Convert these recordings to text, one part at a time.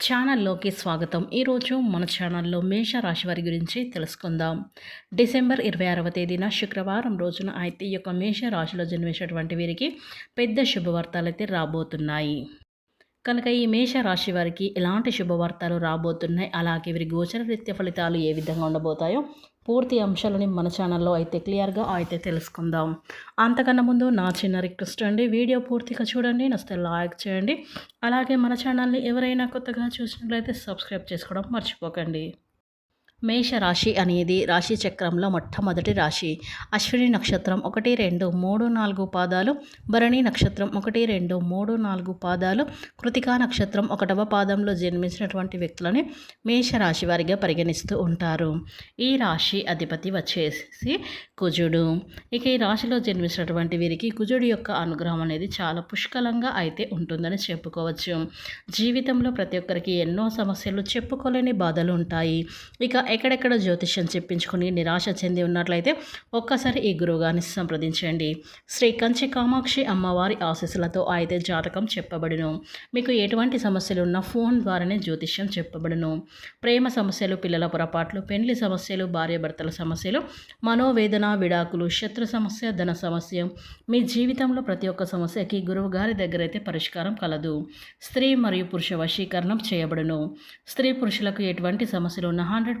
ఛానల్లోకి స్వాగతం. ఈరోజు మన ఛానల్లో మేష రాశి వారి గురించి తెలుసుకుందాం. డిసెంబర్ ఇరవై ఆరవ తేదీన శుక్రవారం రోజున అయితే ఈ యొక్క మేష రాశిలో జన్మించినటువంటి వీరికి పెద్ద శుభవార్తలు అయితే రాబోతున్నాయి. కనుక ఈ మేష రాశి వారికి ఎలాంటి శుభవార్తలు రాబోతున్నాయి? అలాగే వీరి గోచర రీత్య ఫలితాలు ఏ విధంగా ఉండబోతాయో పూర్తి అంశాలని మన ఛానల్లో అయితే క్లియర్గా అయితే తెలుసుకుందాం. అంతకన్నా ముందు నా చిన్న రిక్వెస్ట్ అండి వీడియో పూర్తిగా చూడండి నస్తే లైక్ చేయండి. అలాగే మన ఛానల్ని ఎవరైనా కొత్తగా చూసినట్లయితే సబ్స్క్రైబ్ చేసుకోవడం మర్చిపోకండి. మేష రాశి అనేది రాశి చక్రంలో మొట్టమొదటి రాశి. అశ్విని నక్షత్రం ఒకటి రెండు మూడు నాలుగు పాదాలు. భరణి నక్షత్రం ఒకటి రెండు మూడు నాలుగు పాదాలు. కృతికా నక్షత్రం ఒకటవ పాదంలో జన్మించినటువంటి వ్యక్తులని మేష రాశి వారిగా పరిగణిస్తూ ఉంటారు. ఈ రాశి అధిపతి వచ్చేసి కుజుడు. ఇక ఈ రాశిలో జన్మించినటువంటి వీరికి కుజుడు యొక్క అనుగ్రహం అనేది చాలా పుష్కలంగా అయితే ఉంటుందని చెప్పుకోవచ్చు. జీవితంలో ప్రతి ఒక్కరికి ఎన్నో సమస్యలు చెప్పుకోలేని బాధలు ఉంటాయి. ఇక ఎక్కడెక్కడ జ్యోతిష్యం చెప్పించుకొని నిరాశ చెంది ఉన్నట్లయితే ఒక్కసారి ఈ గురువుగారిని సంప్రదించండి. శ్రీ కంచి కామాక్షి అమ్మవారి ఆశీస్సులతో అయితే జాతకం చెప్పబడును. మీకు ఎటువంటి సమస్యలు ఉన్నా ఫోన్ ద్వారానే జ్యోతిష్యం చెప్పబడును. ప్రేమ సమస్యలు పిల్లల పొరపాట్లు పెండ్లి సమస్యలు భార్యాభర్తల సమస్యలు మనోవేదన విడాకులు శత్రు సమస్య ధన సమస్య మీ జీవితంలో ప్రతి ఒక్క సమస్యకి గురువు గారి దగ్గర అయితే పరిష్కారం కలదు. స్త్రీ మరియు పురుష వశీకరణం చేయబడును. స్త్రీ పురుషులకు ఎటువంటి సమస్యలు ఉన్న హండ్రెడ్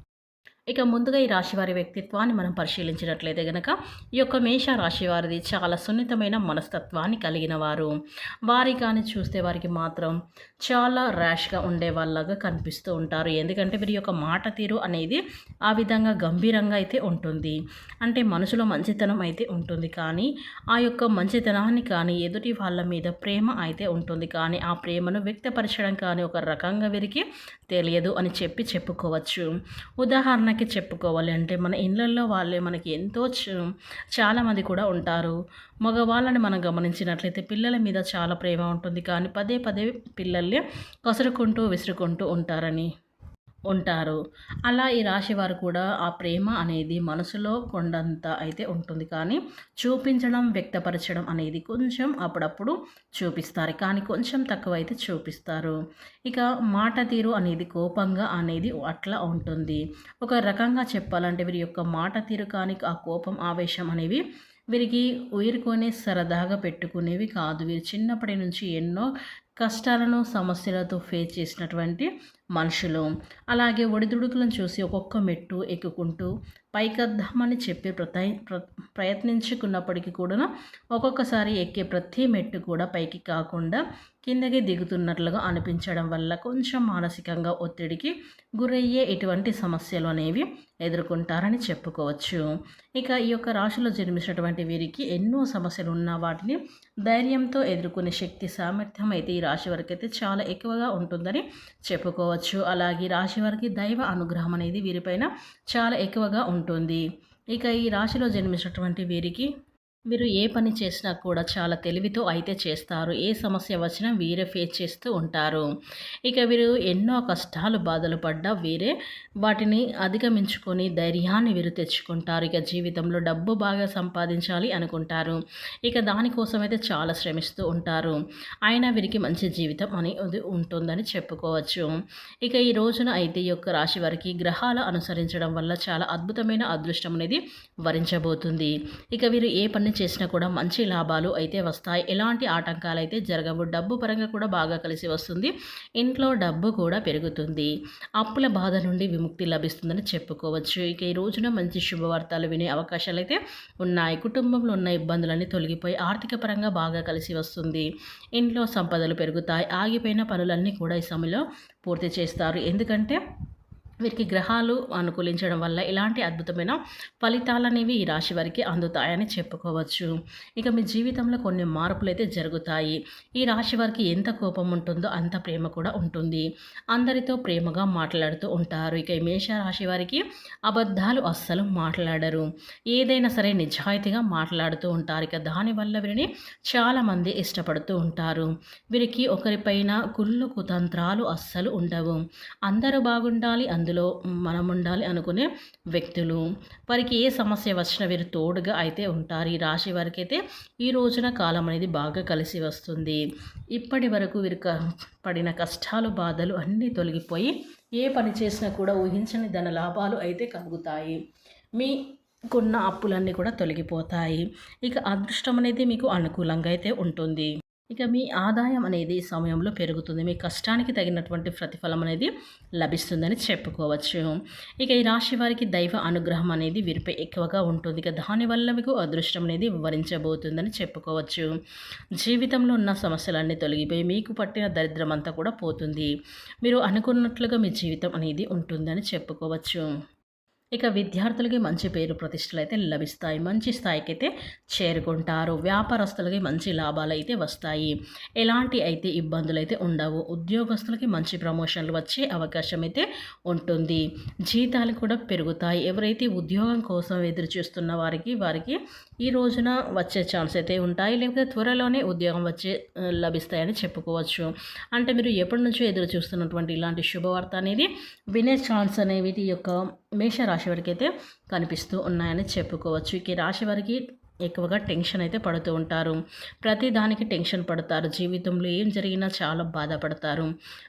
ఇక ముందుగా ఈ రాశివారి వ్యక్తిత్వాన్ని మనం పరిశీలించినట్లయితే గనక ఈ యొక్క మేష రాశి వారిది చాలా సున్నితమైన మనస్తత్వాన్ని కలిగిన వారు. వారి కానీ చూస్తే వారికి మాత్రం చాలా ర్యాష్గా ఉండే వాళ్ళగా కనిపిస్తూ ఉంటారు. ఎందుకంటే వీరి యొక్క మాట తీరు అనేది ఆ విధంగా గంభీరంగా అయితే ఉంటుంది. అంటే మనసులో మంచితనం అయితే ఉంటుంది కానీ ఆ యొక్క మంచితనాన్ని కానీ ఎదుటి వాళ్ళ మీద ప్రేమ అయితే ఉంటుంది కానీ ఆ ప్రేమను వ్యక్తపరచడం కానీ ఒక రకంగా వీరికి తెలియదు అని చెప్పి చెప్పుకోవచ్చు. ఉదాహరణకి చెప్పుకోవాలి. అంటే మన ఇళ్ళల్లో వాళ్ళే మనకి ఎంతో చాలామంది కూడా ఉంటారు. మగవాళ్ళని మనం గమనించినట్లయితే పిల్లల మీద చాలా ప్రేమ ఉంటుంది. కానీ పదే పదే పిల్లల్ని కసురుకుంటూ విసురుకుంటూ ఉంటారని. ఉంటారు. అలా ఈ రాశి వారు కూడా ఆ ప్రేమ అనేది మనసులో కొండంత అయితే ఉంటుంది. కానీ చూపించడం వ్యక్తపరచడం అనేది కొంచెం అప్పుడప్పుడు చూపిస్తారు. కానీ కొంచెం తక్కువ అయితే చూపిస్తారు. ఇక మాట తీరు అనేది కోపంగా అనేది అట్లా ఉంటుంది. ఒక రకంగా చెప్పాలంటే వీరి యొక్క మాట తీరు కానీ ఆ కోపం ఆవేశం అనేవి వీరికి ఊరుకొని సరదాగా పెట్టుకునేవి కాదు. వీరు చిన్నప్పటి నుంచి ఎన్నో కష్టాలను సమస్యలతో ఫేస్ చేసినటువంటి మనుషులు. అలాగే ఒడిదుడుకులను చూసి ఒక్కొక్క మెట్టు ఎక్కుకుంటూ పైకద్దామని చెప్పి ప్రత ప్ర- ప్రయత్నించుకున్నప్పటికీ కూడా ఒక్కొక్కసారి ఎక్కే ప్రతి మెట్టు కూడా పైకి కాకుండా కిందకి దిగుతున్నట్లుగా అనిపించడం వల్ల కొంచెం మానసికంగా ఒత్తిడికి గురయ్యే ఇటువంటి సమస్యలు అనేవి ఎదుర్కొంటారని చెప్పుకోవచ్చు. ఇక ఈ యొక్క రాశిలో జన్మించినటువంటి వీరికి ఎన్నో సమస్యలు ఉన్న వాటిని ధైర్యంతో ఎదుర్కొనే శక్తి సామర్థ్యం అయితే ఈ రాశి వరకు అయితే చాలా ఎక్కువగా ఉంటుందని చెప్పుకోవచ్చు. అలాగే రాశి వారికి దైవ అనుగ్రహం అనేది వీరిపైన చాలా ఎక్కువగా ఉంటుంది. ఇక ఈ రాశిలో జన్మించినటువంటి వీరికి వీరు ఏ పని చేసినా కూడా చాలా తెలివితో అయితే చేస్తారు. ఏ సమస్య వచ్చినా వీరే ఫేస్ చేస్తూ ఉంటారు. ఇక వీరు ఎన్నో కష్టాలు బాధలు పడ్డా వీరే వాటిని అధిగమించుకొని ధైర్యాన్ని వీరు తెచ్చుకుంటారు. ఇక జీవితంలో డబ్బు బాగా సంపాదించాలి అనుకుంటారు. ఇక దానికోసం అయితే చాలా శ్రమిస్తూ ఉంటారు. అయినా వీరికి మంచి జీవితం అనేది ఉంటుందని చెప్పుకోవచ్చు. ఇక ఈ రోజున అయితే ఈ యొక్క రాశి వారికి గ్రహాలు అనుసరించడం వల్ల చాలా అద్భుతమైన అదృష్టం అనేది వరించబోతుంది. ఇక వీరు ఏ పని చేసినా కూడా మంచి లాభాలు అయితే వస్తాయి. ఎలాంటి ఆటంకాలు అయితే జరగవు. డబ్బు పరంగా కూడా బాగా కలిసి వస్తుంది. ఇంట్లో డబ్బు కూడా పెరుగుతుంది. అప్పుల బాధ నుండి విముక్తి లభిస్తుందని చెప్పుకోవచ్చు. ఇక ఈ రోజున మంచి శుభవార్తలు వినే అవకాశాలు అయితే ఉన్నాయి. కుటుంబంలో ఉన్న ఇబ్బందులన్నీ తొలగిపోయి ఆర్థిక పరంగా బాగా కలిసి వస్తుంది. ఇంట్లో సంపదలు పెరుగుతాయి. ఆగిపోయిన పనులన్నీ కూడా ఈ సమయంలో పూర్తి చేస్తారు. ఎందుకంటే వీరికి గ్రహాలు అనుకూలించడం వల్ల ఇలాంటి అద్భుతమైన ఫలితాలు అనేవి ఈ రాశి వారికి అందుతాయని చెప్పుకోవచ్చు. ఇక మీ జీవితంలో కొన్ని మార్పులు అయితే జరుగుతాయి. ఈ రాశి వారికి ఎంత కోపం ఉంటుందో అంత ప్రేమ కూడా ఉంటుంది. అందరితో ప్రేమగా మాట్లాడుతూ ఉంటారు. ఇక ఈ మేష రాశి వారికి అబద్ధాలు అస్సలు మాట్లాడరు. ఏదైనా సరే నిజాయితీగా మాట్లాడుతూ ఉంటారు. ఇక దానివల్ల వీరిని చాలామంది ఇష్టపడుతూ ఉంటారు. వీరికి ఒకరిపైన కుళ్ళు కుతంత్రాలు అస్సలు ఉండవు. అందరూ బాగుండాలి అందరూ ఇందులో మనం ఉండాలి అనుకునే వ్యక్తులు. వారికి ఏ సమస్య వచ్చినా వీరు తోడుగా అయితే ఉంటారు. ఈ రాశి వారికి అయితే ఈ రోజున కాలం అనేది బాగా కలిసి వస్తుంది. ఇప్పటి వరకు వీరు పడిన కష్టాలు బాధలు అన్నీ తొలగిపోయి ఏ పని చేసినా కూడా ఊహించని ధన లాభాలు అయితే కలుగుతాయి. మీ కొన్న అప్పులన్నీ కూడా తొలగిపోతాయి. ఇక అదృష్టం అనేది మీకు అనుకూలంగా అయితే ఉంటుంది. ఇక మీ ఆదాయం అనేది సమయంలో పెరుగుతుంది. మీ కష్టానికి తగినటువంటి ప్రతిఫలం అనేది లభిస్తుందని చెప్పుకోవచ్చు. ఇక ఈ రాశి వారికి దైవ అనుగ్రహం అనేది వీరిపై ఎక్కువగా ఉంటుంది. ఇక దానివల్ల మీకు అదృష్టం అనేది వివరించబోతుందని చెప్పుకోవచ్చు. జీవితంలో ఉన్న సమస్యలన్నీ తొలగిపోయి మీకు పట్టిన దరిద్రం అంతా కూడా పోతుంది. మీరు అనుకున్నట్లుగా మీ జీవితం అనేది ఉంటుందని చెప్పుకోవచ్చు. ఇక విద్యార్థులకి మంచి పేరు ప్రతిష్టలు అయితే లభిస్తాయి. మంచి స్థాయికి అయితే చేరుకుంటారు. వ్యాపారస్తులకి మంచి లాభాలు అయితే వస్తాయి. ఎలాంటి అయితే ఇబ్బందులు అయితే ఉండవు. ఉద్యోగస్తులకి మంచి ప్రమోషన్లు వచ్చే అవకాశం అయితే ఉంటుంది. జీతాలు కూడా పెరుగుతాయి. ఎవరైతే ఉద్యోగం కోసం ఎదురు చూస్తున్న వారికి వారికి ఈ రోజున వచ్చే ఛాన్స్ అయితే ఉంటాయి. లేకపోతే త్వరలోనే ఉద్యోగం వచ్చే లభిస్తాయని చెప్పుకోవచ్చు. అంటే మీరు ఎప్పటి నుంచో ఎదురు చూస్తున్నటువంటి ఇలాంటి శుభవార్త అనేది వినే ఛాన్స్ అనేవి యొక్క మేషరాశి వారికి అయితే కనిపిస్తూ ఉన్నాయని చెప్పుకోవచ్చు. ఈ రాశి వారికి ఎక్కువగా టెన్షన్ అయితే పడుతూ ఉంటారు. ప్రతి దానికి టెన్షన్ పడతారు. జీవితంలో ఏం జరిగినా చాలా బాధపడతారు.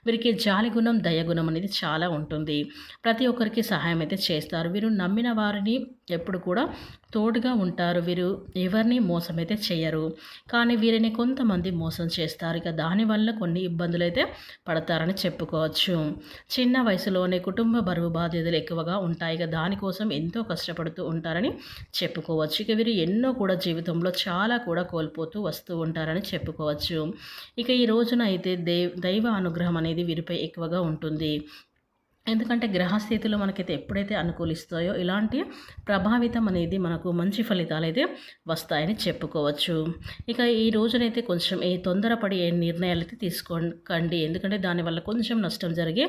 వీరికి జాలి గుణం దయగుణం అనేది చాలా ఉంటుంది. ప్రతి ఒక్కరికి సహాయం అయితే చేస్తారు. వీరు నమ్మిన వారిని ఎప్పుడు కూడా తోడుగా ఉంటారు. వీరు ఎవరిని మోసం అయితే చేయరు. కానీ వీరిని కొంతమంది మోసం చేస్తారు. ఇక దానివల్ల కొన్ని ఇబ్బందులు అయితే పడతారని చెప్పుకోవచ్చు. చిన్న వయసులోనే కుటుంబ బరువు బాధ్యతలు ఎక్కువగా ఉంటాయి. ఇక దానికోసం ఎంతో కష్టపడుతూ ఉంటారని చెప్పుకోవచ్చు. ఇక వీరు ఎన్నో కూడా జీవితంలో చాలా కూడా కోల్పోతూ వస్తూ ఉంటారని చెప్పుకోవచ్చు. ఇక ఈ రోజున అయితే దైవ అనుగ్రహం అనేది వీరిపై ఎక్కువగా ఉంటుంది. ఎందుకంటే గ్రహస్థితులు మనకైతే ఎప్పుడైతే అనుకూలిస్తాయో ఇలాంటి ప్రభావితం అనేది మనకు మంచి ఫలితాలు అయితే వస్తాయని చెప్పుకోవచ్చు. ఇక ఈ రోజునైతే కొంచెం ఏ తొందరపడి ఏ నిర్ణయాలు అయితే తీసుకోకండి. ఎందుకంటే దానివల్ల కొంచెం నష్టం జరిగే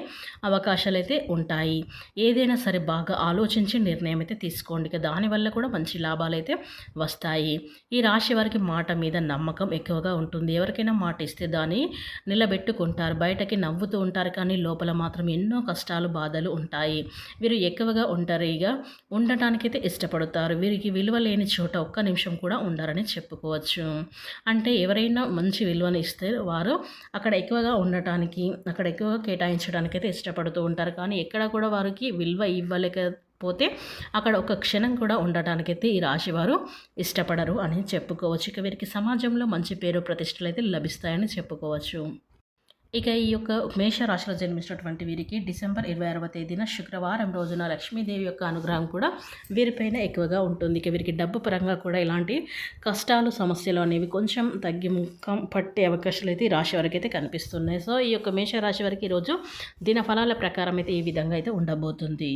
అవకాశాలు అయితే ఉంటాయి. ఏదైనా సరే బాగా ఆలోచించి నిర్ణయం అయితే తీసుకోండి. ఇక దానివల్ల కూడా మంచి లాభాలు అయితే వస్తాయి. ఈ రాశి వారికి మాట మీద నమ్మకం ఎక్కువగా ఉంటుంది. ఎవరికైనా మాట ఇస్తే దాన్ని నిలబెట్టుకుంటారు. బయటకి నవ్వుతూ ఉంటారు కానీ లోపల మాత్రం ఎన్నో కష్టాలు కష్టాలు బాధలు ఉంటాయి. వీరు ఎక్కువగా ఒంటరిగా ఉండటానికైతే ఇష్టపడతారు. వీరికి విలువ లేని చోట ఒక్క నిమిషం కూడా ఉండరని చెప్పుకోవచ్చు. అంటే ఎవరైనా మంచి విలువను ఇస్తే వారు అక్కడ ఎక్కువగా ఉండటానికి అక్కడ ఎక్కువగా కేటాయించడానికి అయితే ఇష్టపడుతూ ఉంటారు. కానీ ఎక్కడ కూడా వారికి విలువ ఇవ్వలేక పోతే అక్కడ ఒక క్షణం కూడా ఉండటానికైతే ఈ రాశి వారు ఇష్టపడరు అని చెప్పుకోవచ్చు. ఇక వీరికి సమాజంలో మంచి పేరు ప్రతిష్టలు అయితే లభిస్తాయని చెప్పుకోవచ్చు. ఇక ఈ యొక్క మేషరాశిలో జన్మించినటువంటి వీరికి డిసెంబర్ ఇరవై ఆరవ తేదీన శుక్రవారం రోజున లక్ష్మీదేవి యొక్క అనుగ్రహం కూడా వీరిపైన ఎక్కువగా ఉంటుంది. ఇక వీరికి డబ్బు పరంగా కూడా ఇలాంటి కష్టాలు సమస్యలు అనేవి కొంచెం తగ్గిముఖం పట్టే అవకాశాలు అయితే ఈ రాశి వరకు అయితే కనిపిస్తున్నాయి. సో ఈ యొక్క మేషరాశి వారికి ఈరోజు దిన ఫలాల ప్రకారం అయితే ఈ విధంగా అయితే ఉండబోతుంది.